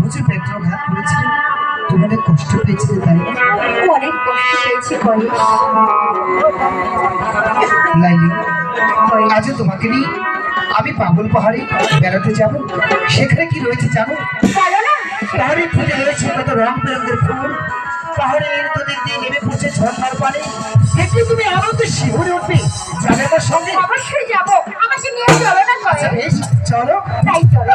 বুঝি পেট্রোঘাত করেছিল? তুমি অনেক কষ্ট পেয়েছিলে তাই? অনেক কষ্ট পেয়েছি লাইলি আজ তোমাকে নিয়ে আমি পাগল পাহাড়ে বেড়াতে যাব। সেখানে কি রয়েছে জানো? পাহাড়ে ফুটে রয়েছে কত রং বেরঙের ফুল। পাহাড়ের তোদের দিয়ে নেমে পড়ছে ঝর্ণার পানি। দেখলে তুমি আনন্দে শিহরে উঠবে যাবে আমার সঙ্গে। অবশ্যই যাব। আমাকে নিয়ে চলো না আচ্ছা বেশ চলো। তাই চলো।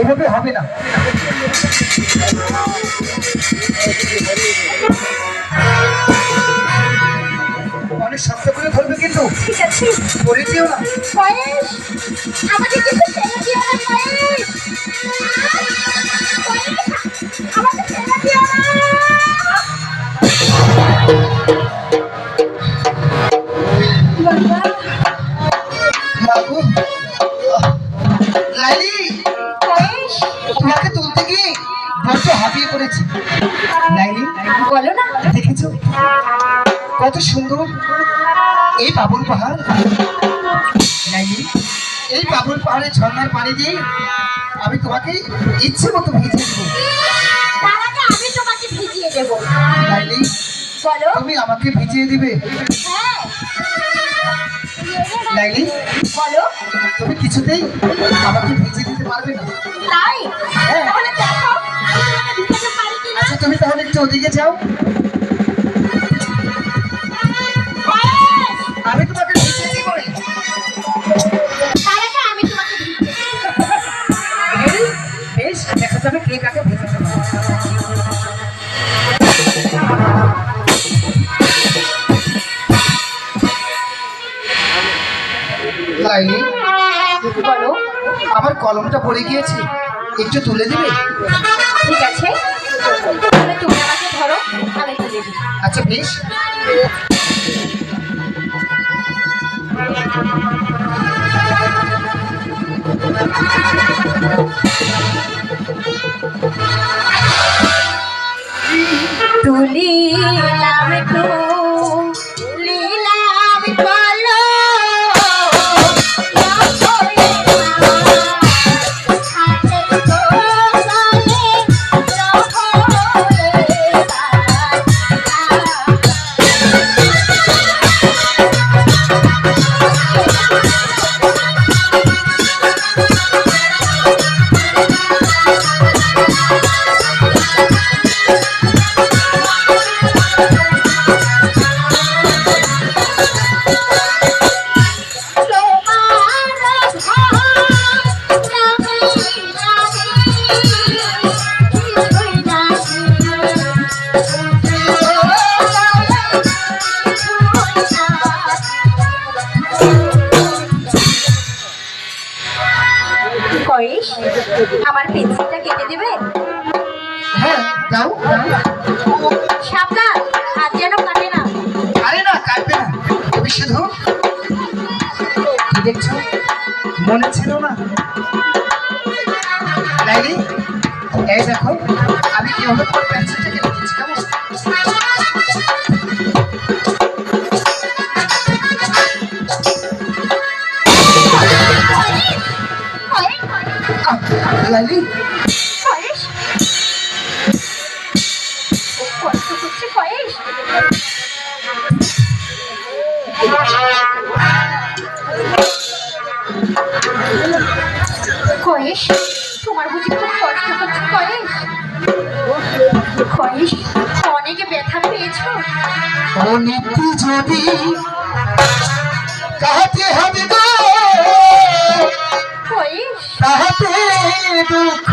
এভাবে হবে না অনেক শক্ত করে ধরবে কিন্তু। ঠিক আছে। পরে দিও না। কত সুন্দর। এই বাবুল পাহাড়। এই বাবুল পাহাড়ে ঝর্নার পানি দিয়ে আমি তোমাকে ইচ্ছে মতো ভিজিয়ে দেবো। তার আগে আমি তোমাকে ভিজিয়ে দেবো। বলো। তুমি আমাকে ভিজিয়ে দিবে? হ্যাঁ। লাইলি বলো। তুমি কিছুতেই আমাকে ভিজিয়ে দিতে পারবে না। তাই? হ্যাঁ। আচ্ছা তুমি তাহলে একটু ওদিকে যাও। দেখা যাবে কে কাকে ভেজাতে পারে লাইলি বলো। আমার কলমটা পড়ে গিয়েছে একটু তুলে দিবে? ঠিক আছে। তাহলে তুমি আমাকে ধরো আমি তুলে দিই। আচ্ছা বেশ। তুলিলাম তো সাবধান হাত যেন কাটে না। আরে না কাটবে না। তুমি শুধু দেখছ মনে ছিল না। লাইলি এই দেখো আমি কীভাবে তোমার পেন্সিলটাকে রেখেছি কেমন? লাইলি কয়েস তোমার বুঝি খুব কষ্ট হচ্ছে কয়েস কয়েস অনেকে ব্যথা পেয়েছ? অনেক যদি কাহাতে হবে গো কয়েস তাহাতে দুঃখ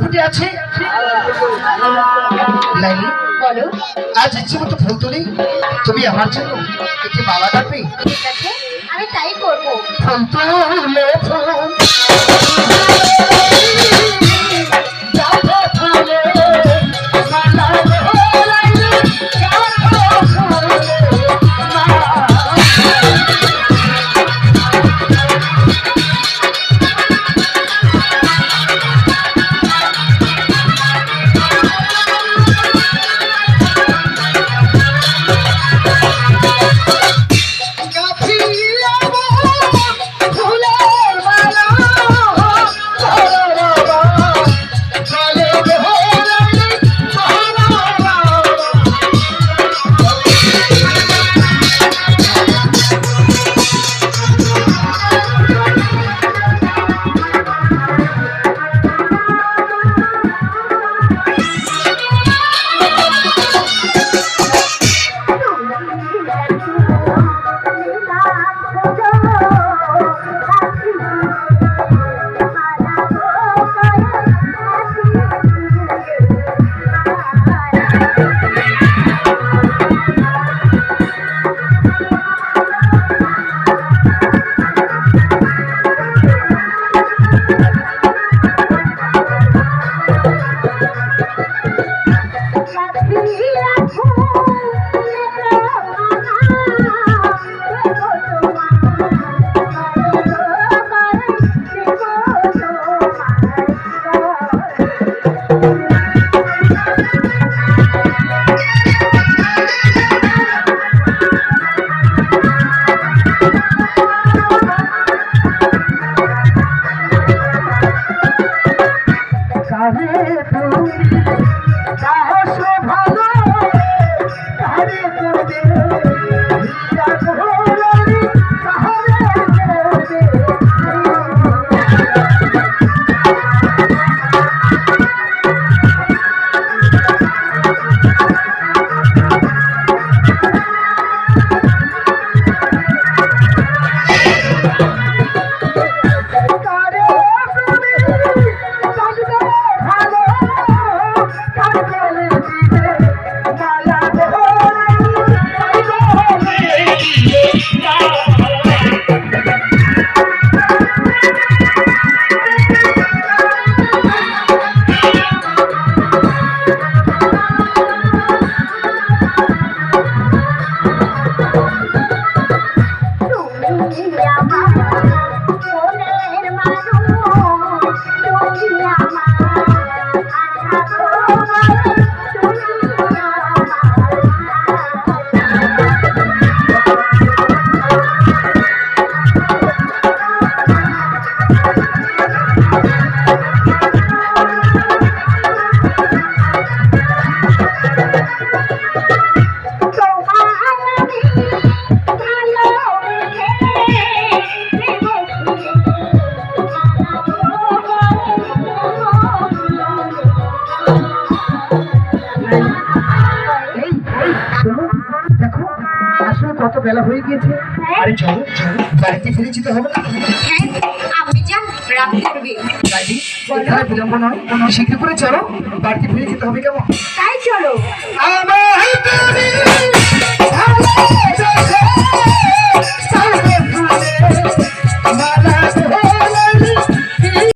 ফুটে আছে। লাইলি বলো। আজ ইচ্ছে মতো ফুল তুলি। তুমি আমার জন্য একটি মালা ডাকবে ঠিক আছে আমি তাই করব। ফুল তুলে ফুল। বেলা হয়ে গিয়েছে। হ্যাঁ। আরে চলো বাড়িতে ফিরে যেতে হবে আপনি যান রাত বিলম্ব শীঘ্র করে চলো বাড়িতে ফিরে যেতে হবে কেমন? তাই চলো। আমার